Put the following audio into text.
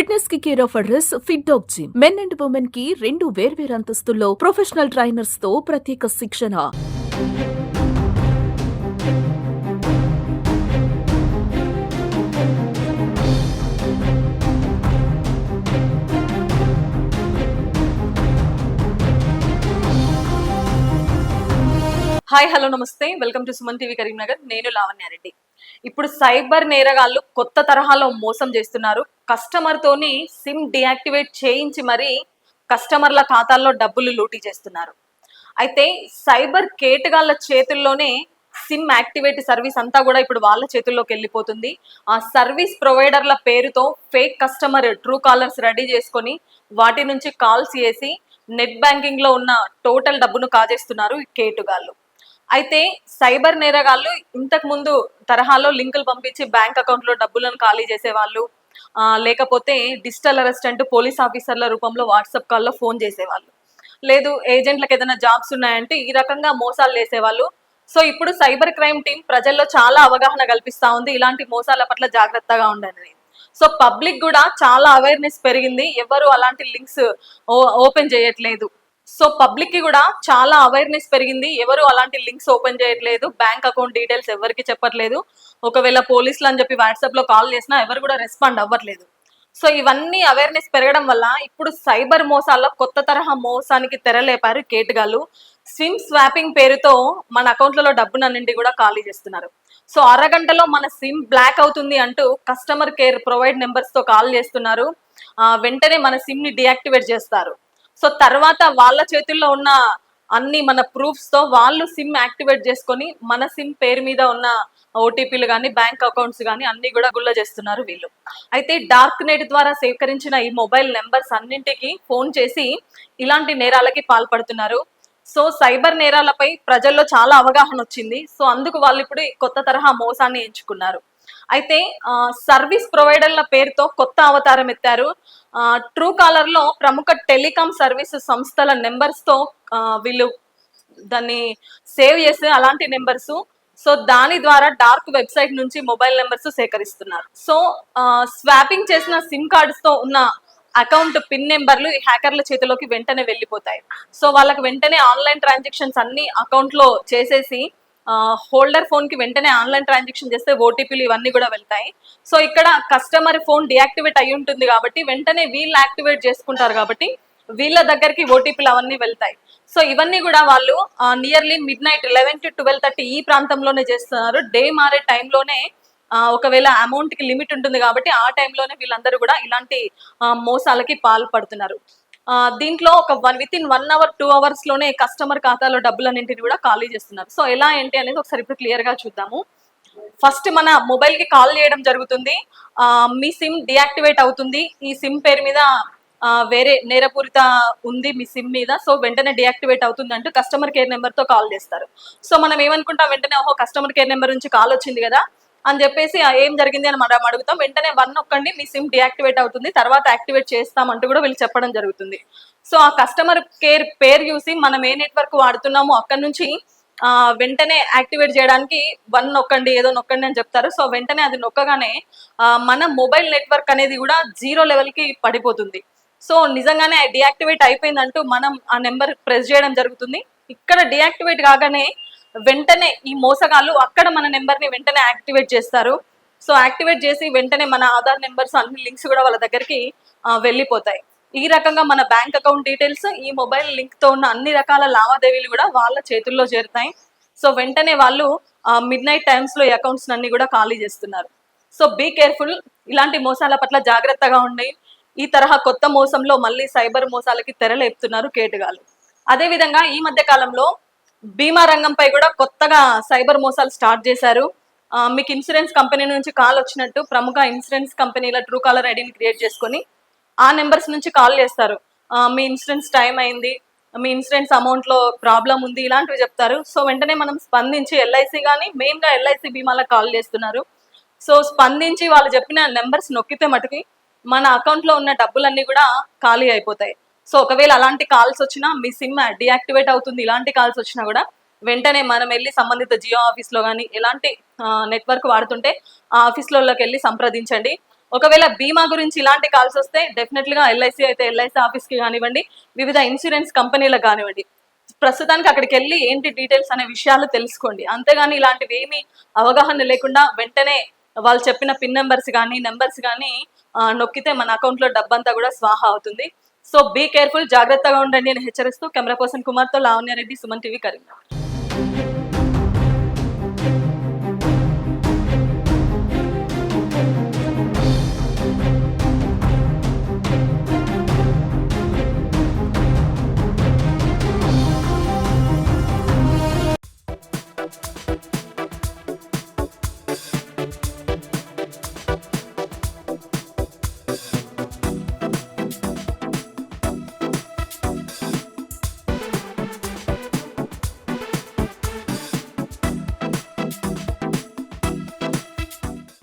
ఫిట్నెస్కి care of address fit dog gym men and ఉమెన్కి రెండు వేర్వేరు అంతస్తుల్లో ప్రొఫెషనల్ ట్రైనర్స్తో ప్రత్యేక శిక్షణ. Hi hello namaste. Welcome to Suman TV Karimnagar నేను లావణ్యారెడ్డి ఇప్పుడు సైబర్ నేరగాళ్ళు కొత్త తరహాలో మోసం చేస్తున్నారు. కస్టమర్ తోని సిమ్ డియాక్టివేట్ చేయించి మరీ కస్టమర్ల ఖాతాల్లో డబ్బులు లూటీ చేస్తున్నారు. అయితే సైబర్ కేటగాళ్ళ చేతుల్లోనే సిమ్ యాక్టివేట్ సర్వీస్ అంతా కూడా ఇప్పుడు వాళ్ళ చేతుల్లోకి వెళ్ళిపోతుంది. ఆ సర్వీస్ ప్రొవైడర్ల పేరుతో fake customer true callers ready చేసుకొని వాటి నుంచి కాల్స్ చేసి నెట్ బ్యాంకింగ్లో ఉన్న టోటల్ డబ్బును కాజేస్తున్నారు కేటుగాళ్ళు. అయితే సైబర్ నేరగాళ్ళు ఇంతకు ముందు తరహాలో లింకులు పంపించి బ్యాంక్ అకౌంట్లో డబ్బులను ఖాళీ చేసేవాళ్ళు లేకపోతే డిజిటల్ అరెస్ట్ అంటూ పోలీస్ ఆఫీసర్ల రూపంలో వాట్సాప్ కాల్లో ఫోన్ చేసేవాళ్ళు. లేదు ఏజెంట్లకు ఏదైనా జాబ్స్ ఉన్నాయంటే ఈ రకంగా మోసాలు చేసేవాళ్ళు. సో ఇప్పుడు సైబర్ క్రైమ్ టీం ప్రజల్లో చాలా అవగాహన కల్పిస్తా ఉంది. ఇలాంటి మోసాల పట్ల జాగ్రత్తగా ఉండండి. సో పబ్లిక్ కూడా చాలా అవేర్నెస్ పెరిగింది. ఎవరు అలాంటి లింక్స్ ఓపెన్ చేయట్లేదు. సో పబ్లిక్కి కూడా చాలా అవేర్నెస్ పెరిగింది. ఎవరు అలాంటి లింక్స్ ఓపెన్ చేయట్లేదు. బ్యాంక్ అకౌంట్ డీటెయిల్స్ ఎవరికి చెప్పట్లేదు. ఒకవేళ పోలీసులు అని చెప్పి వాట్సాప్లో కాల్ చేసినా ఎవరు కూడా రెస్పాండ్ అవ్వట్లేదు. సో ఇవన్నీ అవేర్నెస్ పెరగడం వల్ల ఇప్పుడు సైబర్ మోసాల్లో కొత్త తరహా మోసానికి తెరలేపారు కేటగాళ్ళు సిమ్ స్వాపింగ్ పేరుతో మన అకౌంట్లలో డబ్బునన్నింటి కూడా ఖాళీ చేస్తున్నారు. సో అరగంటలో మన సిమ్ బ్లాక్ అవుతుంది అంటూ కస్టమర్ కేర్ ప్రొవైడ్ నెంబర్స్తో కాల్ చేస్తున్నారు. వెంటనే మన సిమ్ని డియాక్టివేట్ చేస్తారు. సో తర్వాత వాళ్ళ చేతుల్లో ఉన్న అన్ని మన ప్రూఫ్స్తో వాళ్ళు సిమ్ యాక్టివేట్ చేసుకొని మన సిమ్ పేరు మీద ఉన్న ఓటీపీలు కానీ బ్యాంక్ అకౌంట్స్ కానీ అన్ని కూడా గుల్ల చేస్తున్నారు వీళ్ళు. అయితే డార్క్ నెట్ ద్వారా సేకరించిన ఈ మొబైల్ నెంబర్స్ అన్నింటికి ఫోన్ చేసి ఇలాంటి నేరాలకి పాల్పడుతున్నారు. సో సైబర్ నేరాలపై ప్రజల్లో చాలా అవగాహన వచ్చింది. సో అందుకు వాళ్ళు ఇప్పుడు కొత్త తరహా మోసాన్ని ఎంచుకున్నారు. అయితే సర్వీస్ ప్రొవైడర్ల పేరుతో కొత్త అవతారం ఎత్తారు. ట్రూ కాలర్లో ప్రముఖ టెలికాం సర్వీస్ సంస్థల నెంబర్స్తో వీళ్ళు దాన్ని సేవ్ చేసి అలాంటి నెంబర్స్ సో దాని ద్వారా డార్క్ వెబ్సైట్ నుంచి మొబైల్ నెంబర్స్ సేకరిస్తున్నారు. సో స్వాపింగ్ చేసిన సిమ్ కార్డ్స్తో ఉన్న అకౌంట్ పిన్ నెంబర్లు ఈ హ్యాకర్ల చేతిలోకి వెంటనే వెళ్ళిపోతాయి. సో వాళ్ళకి వెంటనే ఆన్లైన్ ట్రాన్సాక్షన్స్ అన్ని అకౌంట్లో చేసేసి హోల్డర్ ఫోన్కి వెంటనే ఆన్లైన్ ట్రాన్సాక్షన్ చేస్తే ఓటీపీలు ఇవన్నీ కూడా వెళ్తాయి. సో ఇక్కడ కస్టమర్ ఫోన్ డియాక్టివేట్ అయి ఉంటుంది కాబట్టి వెంటనే వీళ్ళు యాక్టివేట్ చేసుకుంటారు కాబట్టి వీళ్ళ దగ్గరికి ఓటీపీలు అవన్నీ వెళ్తాయి. సో ఇవన్నీ కూడా వాళ్ళు nearly midnight eleven to twelve thirty ఈ ప్రాంతంలోనే చేస్తున్నారు. డే మారే టైంలోనే ఒకవేళ అమౌంట్కి లిమిట్ ఉంటుంది కాబట్టి ఆ టైంలోనే వీళ్ళందరూ కూడా ఇలాంటి మోసాలకి పాల్పడుతున్నారు. దీంట్లో ఒక one within one hour two అవర్స్లోనే customer ఖాతాలో డబ్బులన్నింటిని కూడా ఖాళీ చేస్తున్నారు. సో ఎలా ఏంటి అనేది ఒకసారి ఇప్పుడు క్లియర్గా చూద్దాము. ఫస్ట్ మన మొబైల్కి కాల్ చేయడం జరుగుతుంది. ఆ, మీ సిమ్ డియాక్టివేట్ అవుతుంది. ఈ సిమ్ పేరు మీద వేరే నేరపూరిత ఉంది మీ సిమ్ మీద. సో వెంటనే డియాక్టివేట్ అవుతుంది అంటూ కస్టమర్ కేర్ నెంబర్తో కాల్ చేస్తారు. సో మనం ఏమనుకుంటాం వెంటనే ఓహో కస్టమర్ కేర్ నెంబర్ నుంచి కాల్ వచ్చింది కదా. అని చెప్పేసి ఏం జరిగింది? అని మనం అడుగుతాం. వెంటనే వన్ నొక్కండి మీ సిమ్ డియాక్టివేట్ అవుతుంది. తర్వాత యాక్టివేట్ చేస్తాం అంటూ కూడా వీళ్ళు చెప్పడం జరుగుతుంది. సో ఆ కస్టమర్ కేర్ పేరు చూసి మనం ఏ నెట్వర్క్ వాడుతున్నామో అక్కడ నుంచి ఆ, వెంటనే యాక్టివేట్ చేయడానికి వన్ నొక్కండి ఏదో నొక్కండి అని చెప్తారు. సో వెంటనే అది నొక్కగానే ఆ, మన మొబైల్ నెట్వర్క్ అనేది కూడా జీరో లెవెల్కి పడిపోతుంది. సో నిజంగానే డియాక్టివేట్ అయిపోయిందంటూ మనం ఆ నెంబర్ ప్రెస్ చేయడం జరుగుతుంది. ఇక్కడ డియాక్టివేట్ కాగానే వెంటనే ఈ మోసగాళ్ళు అక్కడ మన నెంబర్ని వెంటనే యాక్టివేట్ చేస్తారు. సో యాక్టివేట్ చేసి వెంటనే మన ఆధార్ నెంబర్స్ అన్ని లింక్స్ కూడా వాళ్ళ దగ్గరికి వెళ్ళిపోతాయి. ఈ రకంగా మన బ్యాంక్ అకౌంట్ డీటెయిల్స్ ఈ మొబైల్ లింక్తో ఉన్న అన్ని రకాల లావాదేవీలు కూడా వాళ్ళ చేతుల్లో చేరుతాయి. సో వెంటనే వాళ్ళు మిడ్ నైట్ టైమ్స్లో ఈ అకౌంట్స్ అన్ని కూడా ఖాళీ చేస్తున్నారు. సో బీ కేర్ఫుల్ ఇలాంటి మోసాల పట్ల జాగ్రత్తగా ఉండి ఈ తరహా కొత్త మోసంలో మళ్ళీ సైబర్ మోసాలకి తెరలేపుతున్నారు కేటుగాలు అదేవిధంగా ఈ మధ్య కాలంలో బీమా రంగంపై కూడా కొత్తగా సైబర్ మోసాలు స్టార్ట్ చేశారు. మీకు ఇన్సూరెన్స్ కంపెనీ నుంచి కాల్ వచ్చినట్టు ప్రముఖ ఇన్సూరెన్స్ కంపెనీల ట్రూ కాలర్ ఐడిని క్రియేట్ చేసుకొని ఆ నెంబర్స్ నుంచి కాల్ చేస్తారు. మీ ఇన్సూరెన్స్ టైం అయింది మీ ఇన్సూరెన్స్ అమౌంట్లో ప్రాబ్లం ఉంది ఇలాంటివి చెప్తారు. సో వెంటనే మనం స్పందించి ఎల్ఐసి కానీ మెయిన్గా ఎల్ఐసి బీమాలో కాల్ చేస్తున్నారు. సో స్పందించి వాళ్ళు చెప్పిన నెంబర్స్ నొక్కితే మటుకి మన అకౌంట్లో ఉన్న డబ్బులన్నీ కూడా ఖాళీ అయిపోతాయి. సో ఒకవేళ అలాంటి కాల్స్ వచ్చినా మీ సిమ్ డియాక్టివేట్ అవుతుంది ఇలాంటి కాల్స్ వచ్చినా కూడా వెంటనే మనం వెళ్ళి సంబంధిత జియో ఆఫీస్లో కానీ ఎలాంటి నెట్వర్క్ వాడుతుంటే ఆ ఆఫీస్లోకి వెళ్ళి సంప్రదించండి. ఒకవేళ బీమా గురించి ఇలాంటి కాల్స్ వస్తే డెఫినెట్గా ఎల్ఐసి అయితే ఎల్ఐసి ఆఫీస్కి కానివ్వండి వివిధ ఇన్సూరెన్స్ కంపెనీలకు కానివ్వండి. ప్రస్తుతానికి అక్కడికి వెళ్ళి ఏంటి డీటెయిల్స్ అనే విషయాలు తెలుసుకోండి. అంతేగాని ఇలాంటివి ఏమీ అవగాహన లేకుండా వెంటనే వాళ్ళు చెప్పిన పిన్ నెంబర్స్ కానీ నెంబర్స్ కానీ నొక్కితే మన అకౌంట్లో డబ్బంతా కూడా స్వాహా అవుతుంది. సో బీ కేర్ఫుల్ జాగ్రత్తగా ఉండండి అని హెచ్చరిస్తూ కెమెరా పర్సన్ కుమార్తో లావణ్యారెడ్డి సుమన్ టీవీ కరీంనగర్.